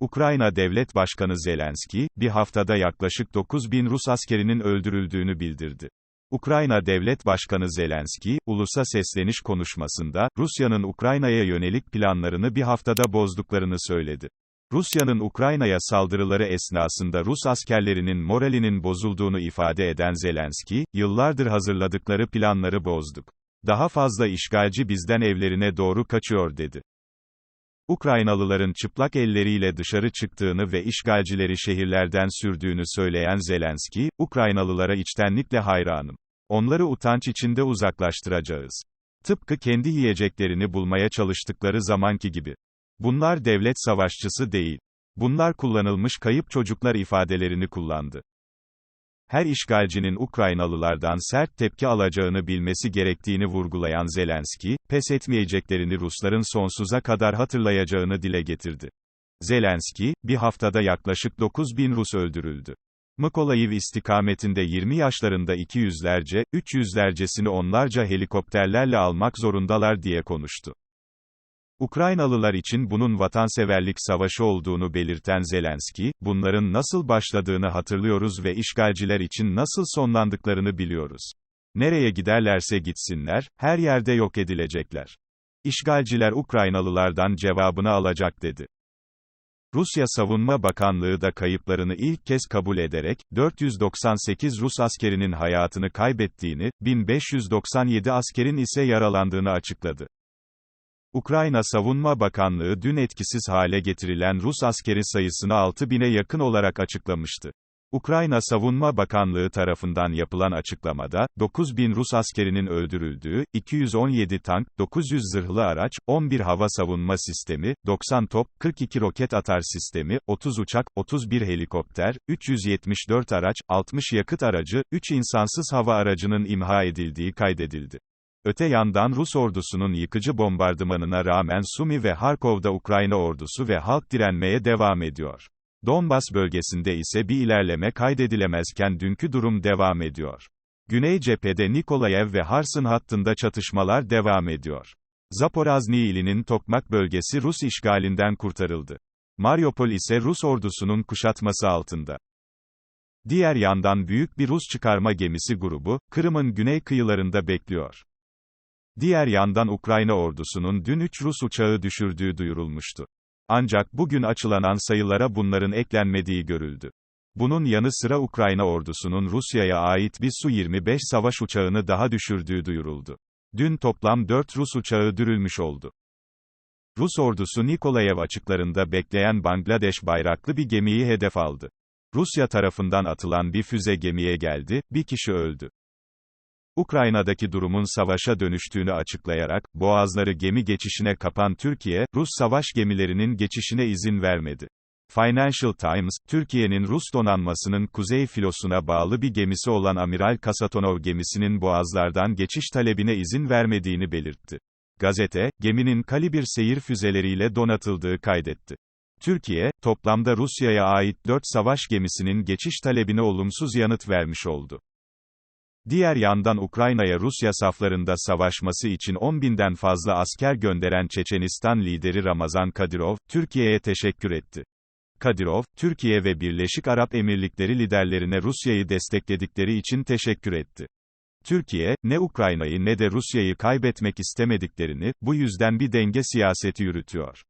Ukrayna Devlet Başkanı Zelenski, bir haftada yaklaşık 9 bin Rus askerinin öldürüldüğünü bildirdi. Ukrayna Devlet Başkanı Zelenski, ulusa sesleniş konuşmasında, Rusya'nın Ukrayna'ya yönelik planlarını bir haftada bozduklarını söyledi. Rusya'nın Ukrayna'ya saldırıları esnasında Rus askerlerinin moralinin bozulduğunu ifade eden Zelenski, yıllardır hazırladıkları planları bozduk. Daha fazla işgalci bizden evlerine doğru kaçıyor dedi. Ukraynalıların çıplak elleriyle dışarı çıktığını ve işgalcileri şehirlerden sürdüğünü söyleyen Zelenski, Ukraynalılara içtenlikle hayranım. Onları utanç içinde uzaklaştıracağız. Tıpkı kendi yiyeceklerini bulmaya çalıştıkları zamanki gibi. Bunlar devlet savaşçısı değil. Bunlar kullanılmış kayıp çocuklar ifadelerini kullandı. Her işgalcinin Ukraynalılardan sert tepki alacağını bilmesi gerektiğini vurgulayan Zelenski, pes etmeyeceklerini Rusların sonsuza kadar hatırlayacağını dile getirdi. Zelenski, bir haftada yaklaşık 9 bin Rus öldürüldü. Mykolayiv istikametinde 20 yaşlarında 200'lerce, 300'lercesini onlarca helikopterlerle almak zorundalar diye konuştu. Ukraynalılar için bunun vatanseverlik savaşı olduğunu belirten Zelenski, bunların nasıl başladığını hatırlıyoruz ve işgalciler için nasıl sonlandıklarını biliyoruz. Nereye giderlerse gitsinler, her yerde yok edilecekler. İşgalciler Ukraynalılardan cevabını alacak dedi. Rusya Savunma Bakanlığı da kayıplarını ilk kez kabul ederek, 498 Rus askerinin hayatını kaybettiğini, 1597 askerin ise yaralandığını açıkladı. Ukrayna Savunma Bakanlığı dün etkisiz hale getirilen Rus askeri sayısını 6 bine yakın olarak açıklamıştı. Ukrayna Savunma Bakanlığı tarafından yapılan açıklamada, 9 bin Rus askerinin öldürüldüğü, 217 tank, 900 zırhlı araç, 11 hava savunma sistemi, 90 top, 42 roket atar sistemi, 30 uçak, 31 helikopter, 374 araç, 60 yakıt aracı, 3 insansız hava aracının imha edildiği kaydedildi. Öte yandan Rus ordusunun yıkıcı bombardımanına rağmen Sumi ve Harkov'da Ukrayna ordusu ve halk direnmeye devam ediyor. Donbas bölgesinde ise bir ilerleme kaydedilemezken dünkü durum devam ediyor. Güney cephede Nikolayev ve Harsın hattında çatışmalar devam ediyor. Zaporazny ilinin Tokmak bölgesi Rus işgalinden kurtarıldı. Mariupol ise Rus ordusunun kuşatması altında. Diğer yandan büyük bir Rus çıkarma gemisi grubu, Kırım'ın güney kıyılarında bekliyor. Diğer yandan Ukrayna ordusunun dün 3 Rus uçağı düşürdüğü duyurulmuştu. Ancak bugün açıklanan sayılara bunların eklenmediği görüldü. Bunun yanı sıra Ukrayna ordusunun Rusya'ya ait bir Su-25 savaş uçağını daha düşürdüğü duyuruldu. Dün toplam 4 Rus uçağı dürülmüş oldu. Rus ordusu Nikolayev açıklarında bekleyen Bangladeş bayraklı bir gemiyi hedef aldı. Rusya tarafından atılan bir füze gemiye geldi, bir kişi öldü. Ukrayna'daki durumun savaşa dönüştüğünü açıklayarak, boğazları gemi geçişine kapan Türkiye, Rus savaş gemilerinin geçişine izin vermedi. Financial Times, Türkiye'nin Rus donanmasının kuzey filosuna bağlı bir gemisi olan Amiral Kasatonov gemisinin boğazlardan geçiş talebine izin vermediğini belirtti. Gazete, geminin kalibir seyir füzeleriyle donatıldığı kaydetti. Türkiye, toplamda Rusya'ya ait 4 savaş gemisinin geçiş talebine olumsuz yanıt vermiş oldu. Diğer yandan Ukrayna'ya Rusya saflarında savaşması için 10 binden fazla asker gönderen Çeçenistan lideri Ramazan Kadyrov, Türkiye'ye teşekkür etti. Kadyrov, Türkiye ve Birleşik Arap Emirlikleri liderlerine Rusya'yı destekledikleri için teşekkür etti. Türkiye, ne Ukrayna'yı ne de Rusya'yı kaybetmek istemediklerini, bu yüzden bir denge siyaseti yürütüyor.